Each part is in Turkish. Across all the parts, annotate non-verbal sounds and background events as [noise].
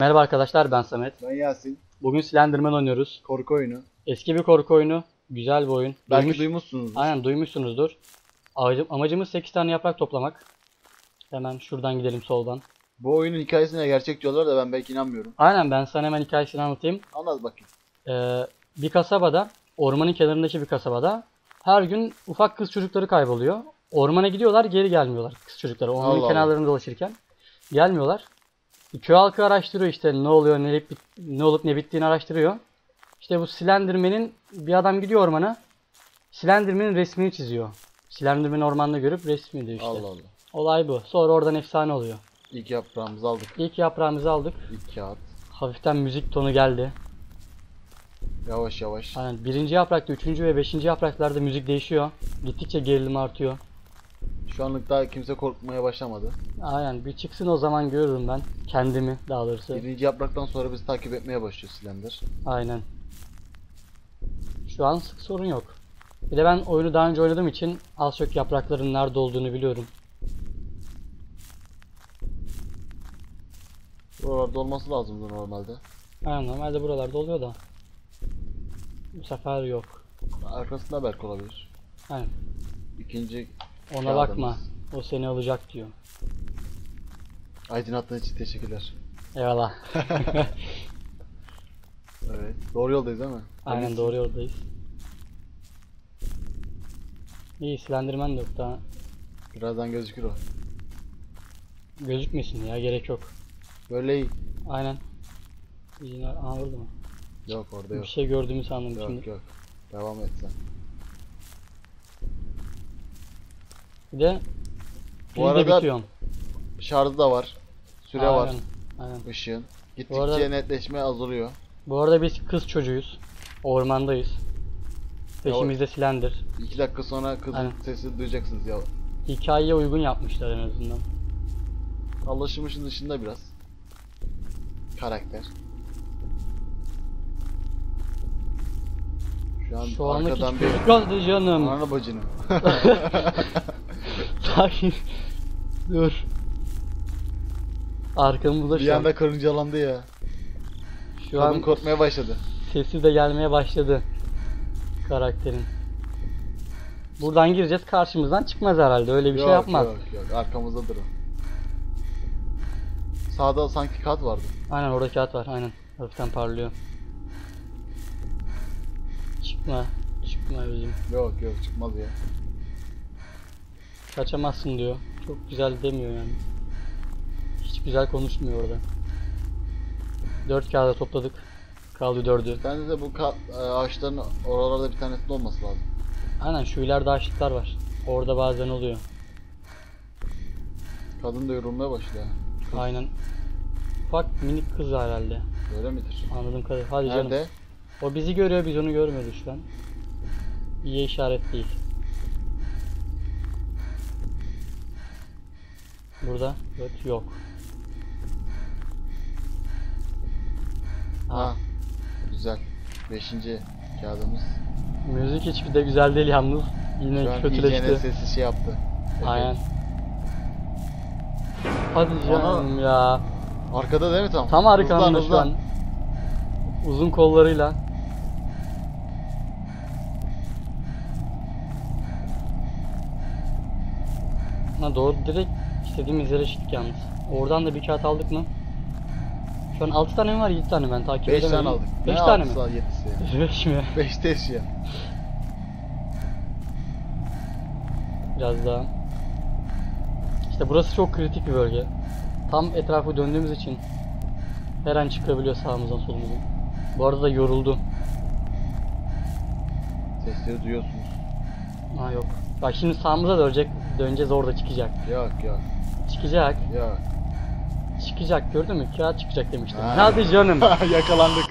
Merhaba arkadaşlar ben Samet. Ben Yasin. Bugün Slenderman oynuyoruz. Korku oyunu. Eski bir korku oyunu. Güzel bir oyun. Belki Duymuş- duymuşsunuzdur. Aynen duymuşsunuzdur. Amacım- Amacımız 8 tane yaprak toplamak. Hemen şuradan gidelim soldan. Bu oyunun hikayesine gerçek diyorlar da ben belki inanmıyorum. Aynen ben sana hemen hikayesini anlatayım. Anlat bakayım. Ee, bir kasabada, ormanın kenarındaki bir kasabada her gün ufak kız çocukları kayboluyor. Ormana gidiyorlar geri gelmiyorlar kız çocukları. Ormanın Allah Allah. kenarlarında dolaşırken. Gelmiyorlar. Köy halkı araştırıyor işte ne oluyor ne, ne olup ne bittiğini araştırıyor. İşte bu Slenderman'in bir adam gidiyor ormana. Slenderman'in resmini çiziyor. Slenderman'ı ormanda görüp resmi diyor işte. Allah Allah. Olay bu. Sonra oradan efsane oluyor. İlk yaprağımızı aldık. İlk yaprağımızı aldık. İlk kağıt. Hafiften müzik tonu geldi. Yavaş yavaş. Aynen birinci yaprakta, üçüncü ve beşinci yapraklarda müzik değişiyor. Gittikçe gerilim artıyor. Şu anlık daha kimse korkmaya başlamadı. Aynen bir çıksın o zaman görürüm ben kendimi daha doğrusu. Birinci yapraktan sonra bizi takip etmeye başlıyor Slender. Aynen. Şu an sık sorun yok. Bir de ben oyunu daha önce oynadığım için az çok yaprakların nerede olduğunu biliyorum. Buralarda olması lazımdı normalde. Aynen normalde buralarda oluyor da. Bu sefer yok. Arkasında belki olabilir. Aynen. İkinci Ona Kağıdımız. bakma. O seni alacak diyor. aydınlattığın için teşekkürler. Eyvallah. [laughs] Evet. Doğru yoldayız değil mi? Aynen Hangisi? doğru yoldayız. İyi Slenderman de yok daha. Birazdan gözükür o. Gözükmesin ya gerek yok. Böyle iyi. Aynen. Yine orada mı? Yok orada Bir yok. şey gördüğümü sandım Yok şimdi. yok. Devam et sen. Bir de Bu de arada bitiyor. Şarjı da var. Süre var. Aynen. Işığın. Gittikçe arada- netleşme azalıyor. Bu arada biz kız çocuğuyuz. Ormandayız. Peşimizde Slender. İki dakika sonra kızın Aynen. sesini duyacaksınız ya. Hikayeye uygun yapmışlar en azından. Anlaşılmışın dışında biraz. Karakter. Şu an Şu anlık arkadan bir gözükmedi canım. Ananı bacını. [laughs] [laughs] Sakin. Dur. Arkamızda bir şu an. anda karıncalandı ya. Şu Kadın an korkmaya başladı. sesi de gelmeye başladı. Karakterin. Buradan gireceğiz karşımızdan çıkmaz herhalde öyle bir yok, şey yapmaz. Yok yok arkamızdadır o. Sağda sanki kat vardı. Aynen orada kağıt var aynen. Hafiften parlıyor. Çıkma. Çıkma özüm. Yok yok çıkmaz ya. Kaçamazsın diyor. Çok güzel demiyor yani. Hiç güzel konuşmuyor orada. Dört kağıda topladık. Kaldı dördü. Bence de bu ka- e, ağaçların oralarda bir tanesinde olması lazım. Aynen şu ileride ağaçlıklar var. Orada bazen oluyor. Kadın da yorulmaya başladı. ha. Aynen. Ufak minik kız herhalde. Öyle midir? Anladığım kadarıyla. Hadi canım. Nerede? O bizi görüyor biz onu görmüyoruz şu an. İyi işaret değil. Burada evet yok. Ha, Ha. Güzel. Beşinci kağıdımız. müzik hiçbir de güzel değil yalnız. Yine Şu an kötüleşti. Sesi şey yaptı. Aynen. Hadi canım ya. Arkada değil mi tam? Tam arkamda şu an. Uzun kollarıyla. Ha doğru direkt istediğimiz yere çıktık yalnız. Oradan da bir kağıt aldık mı? Şu an 6 tane mi var 7 tane ben takip Beş edemedim. tane aldık. 5 Ne tane mi? altısı, Yedisi ya. [laughs] 5 mi? Beşte yaşıyor. Biraz daha. İşte burası çok kritik bir bölge. Tam etrafı döndüğümüz için her an çıkabiliyor sağımızdan solumuzdan. Bu arada da yoruldu. Sesleri duyuyorsunuz. Ha yok. Bak şimdi sağımıza dönecek. Döneceğiz orada çıkacak. Yok yok Çıkacak. yok. Çıkacak gördün mü? Kağıt çıkacak demiştim. Ha. Hadi canım. [laughs] Yakalandık.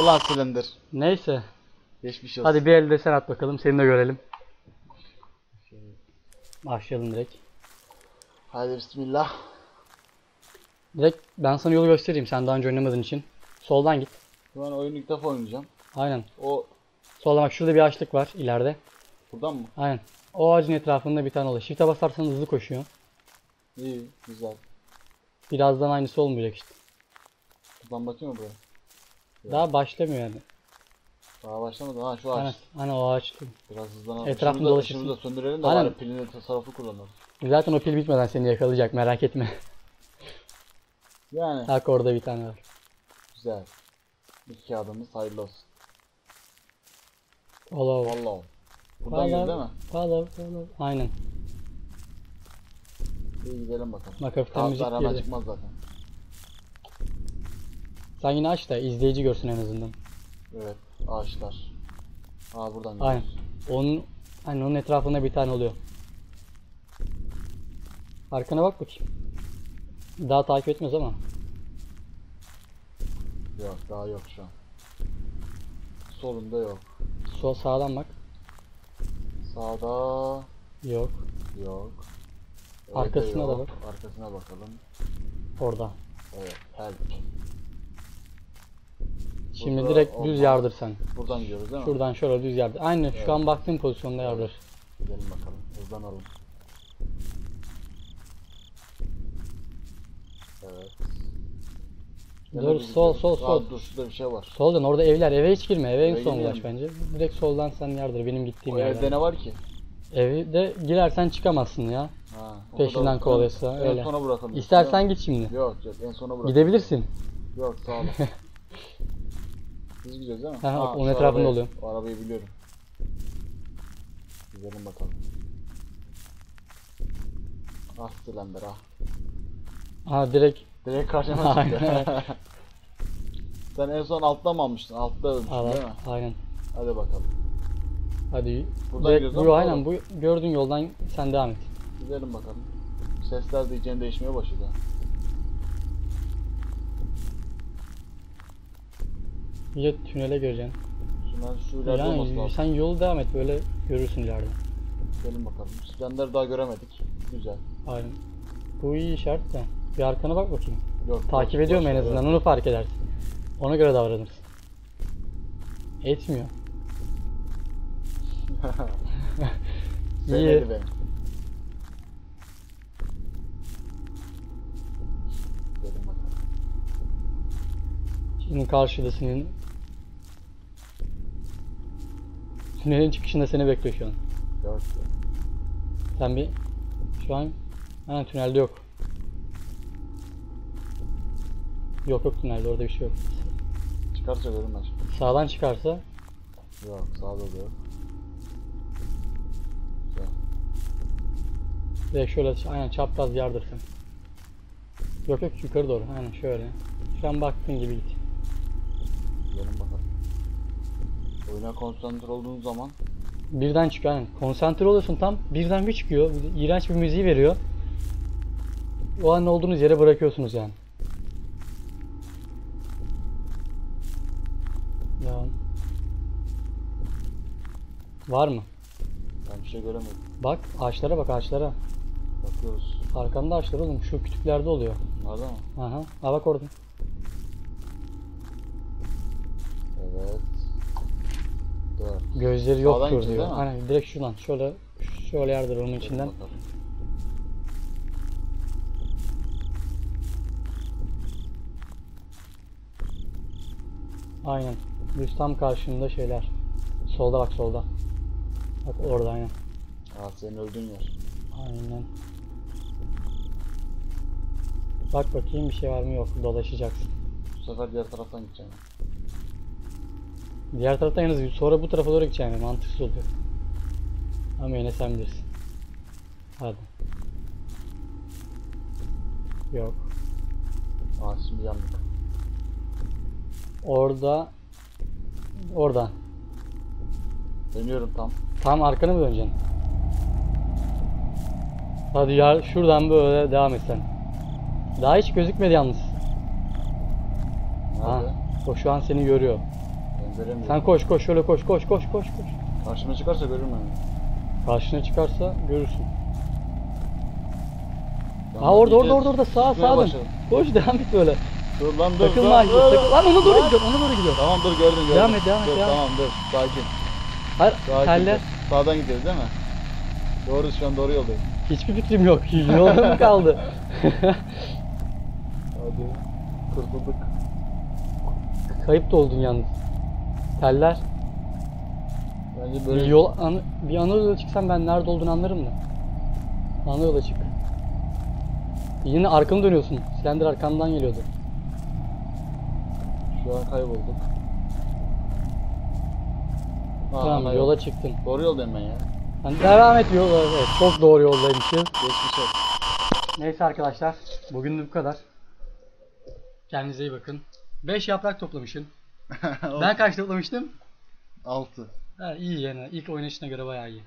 Ulan silindir. Neyse. Geçmiş olsun. Hadi bir elde sen at bakalım. Seni de görelim. Başlayalım direkt. Hadi bismillah. Direkt ben sana yolu göstereyim sen daha önce oynamadığın için. Soldan git. Ben oyunu ilk defa oynayacağım. Aynen. O Soldan bak şurada bir ağaçlık var ileride. Buradan mı? Aynen. O ağacın etrafında bir tane oluyor. Shift'e basarsan hızlı koşuyor. İyi güzel. Birazdan aynısı olmayacak işte. Buradan bakayım mı buraya? Daha başlamıyor yani. Daha başlamadı. Ha şu ağaç. Hani, hani o ağaç. Biraz hızlanalım. Etrafını dolaşırsın. ışığımızı da söndürelim de Aynen. bari pilini tasarruflu kullanalım. Zaten o pil bitmeden seni yakalayacak merak etme. Yani Bak orada bir tane var. güzel. İlk kağıdımız hayırlı olsun. Olav. Vallahi. Buradan gidiyor değil mi? Olav. Olav. Aynen. İyi gidelim bakalım. Bak hafiften müzik girdi. çıkmaz zaten. Sen yine aç da izleyici görsün en azından. Evet. Ağaçlar. Aa buradan Aynen. gidiyoruz. Onun hani onun etrafında bir tane oluyor. Arkana bak bakayım. Daha takip etmez ama. Yok daha yok şu an. Solunda yok. Sol sağdan bak. Sağda Yok. yok. Öyle Arkasına da yok. bak. Arkasına bakalım. Orada. Evet. Help. Şimdi Burada direkt düz yardır sen. Buradan gidiyoruz değil mi? Şuradan şöyle düz yardır. Aynı şu an baktığın pozisyonda yardır. Gidelim bakalım. Hızlanalım. Evet. Gene Dur sol sol sol. dur şurada bir şey var. Soldan orada evler eve hiç girme. Eve en Eve son ulaş bence. Direkt soldan sen yardır benim O gittiğim evde yerden. ne var ki? Evi de girersen çıkamazsın ya. Ha, o Peşinden kadar- kovalıyorsa en, öyle. Sona bırakalım. İstersen git şimdi. Yok yok en sona bırakalım. Gidebilirsin. Yok sağ ol. [laughs] Biz gidiyoruz değil mi? Ha, Ha, onun şu etrafında arabayı- oluyor. O arabayı biliyorum. Gidelim bakalım. Ah Slender ah. Ha direkt Direkt karşıma çıktı. [laughs] Sen en son altta mı almıştın? Altta ölmüştün al değil mi? aynen. Hadi bakalım. Hadi. Buradan direkt gidiyoruz bu ama aynen bu gördüğün yoldan sen devam et. Gidelim bakalım. Sesler de iyice değişmeye başladı. İyice tünele göreceksin. Şunlar şu ileride olması Yani lazım. sen yolu devam et böyle görürsün ileride. Gidelim bakalım. Slender daha göremedik. Güzel. Aynen. Bu iyi işaret de. Bir arkana bak bakayım. Yok. Takip boş- ediyorum en azından yok. onu fark edersin. Ona göre davranırsın. Etmiyor. [laughs] Sevmedi İyi. beni. Gidelim bakalım. Şimdi karşıda senin Tünelin çıkışında seni bekliyor şu an. Yok. Sen bir şu an ha tünelde yok. Yok yok tünelde orada bir şey yok. Çıkarsa görünmez. Sağdan çıkarsa Yok sağda da yok. Güzel. direkt şöyle aynen çapraz yardır sen. Yok yok yukarı doğru aynen şöyle. Şu an baktığın gibi git. Gidelim bakalım. Oyuna konsantre olduğun zaman Birden çıkıyor aynen. Konsantre oluyorsun tam birden bir çıkıyor. İğrenç bir müziği veriyor. O an olduğunuz yere bırakıyorsunuz yani. Devam. Var mı? ben bir şey göremiyorum. Bak ağaçlara bak ağaçlara. Bakıyoruz. Arkanda ağaçlar oğlum şu kütüklerde oluyor. Nerede mi? Aha. Ha bak orada. Evet. Dört. Gözleri yoktur Sağdan gideceğiz diyor. değil mi? Aynen direkt şuradan. Şöyle şöyle yardır onun içinden. bakalım. Aynen. Düz tam karşında şeyler. Solda bak solda. Bak orada aynen. Aa senin öldüğün yer. Aynen. Bak bakayım bir şey var mı yok. Dolaşacaksın. Bu sefer diğer taraftan gideceğim. Diğer taraftan yalnız sonra bu tarafa doğru gideceğim. Mantıksız oluyor. Ama yine sen bilirsin. Hadi. Yok. Aa şimdi yandık. Orada Oradan. Dönüyorum tam. Tam arkanı mı döneceksin? Hadi ya şuradan böyle devam et sen. Daha hiç gözükmedi yalnız. Ha, Nerede? o şu an seni görüyor. Ben göremiyorum. Sen koş koş şöyle koş koş koş koş koş. Karşıma çıkarsa görür mü? Karşına çıkarsa görürsün. Ben Ha orada orada iyice orada orada sağa sağa dön. başladım. Koş devam et böyle. Dur lan dur. Takılma. dur, dur, takıl- Lan ona doğru gidiyor. Ona doğru gidiyor. Tamam dur gördüm gördüm. Devam et, devam et, Dur, devam et. Tamam dur sakin. Hayır sakin teller. dur. Sağdan gidiyoruz değil mi? Doğru şu an doğru yoldayız. Hiçbir fikrim yok. [laughs] Yolda mı kaldı? [laughs] Hadi. Kurtulduk. Kayıp da oldun yalnız. Teller. Bence Bir böyle yol an, bir ana yola çıksam ben nerede olduğunu anlarım da. Ana yola çık. Yine arkamı dönüyorsun. Slender arkamdan geliyordu. şu an kaybolduk. Tamam yola yol. çıktın. Doğru yoldayım ben ya. Yani devam et yola. Evet, çok doğru yoldaymışız. Geçmiş olsun. Neyse arkadaşlar. Bugün bu kadar. Kendinize iyi bakın. 5 yaprak toplamışım. [laughs] Ben kaç toplamıştım? 6. Ha, iyi yani. İlk oynayışına göre bayağı iyi.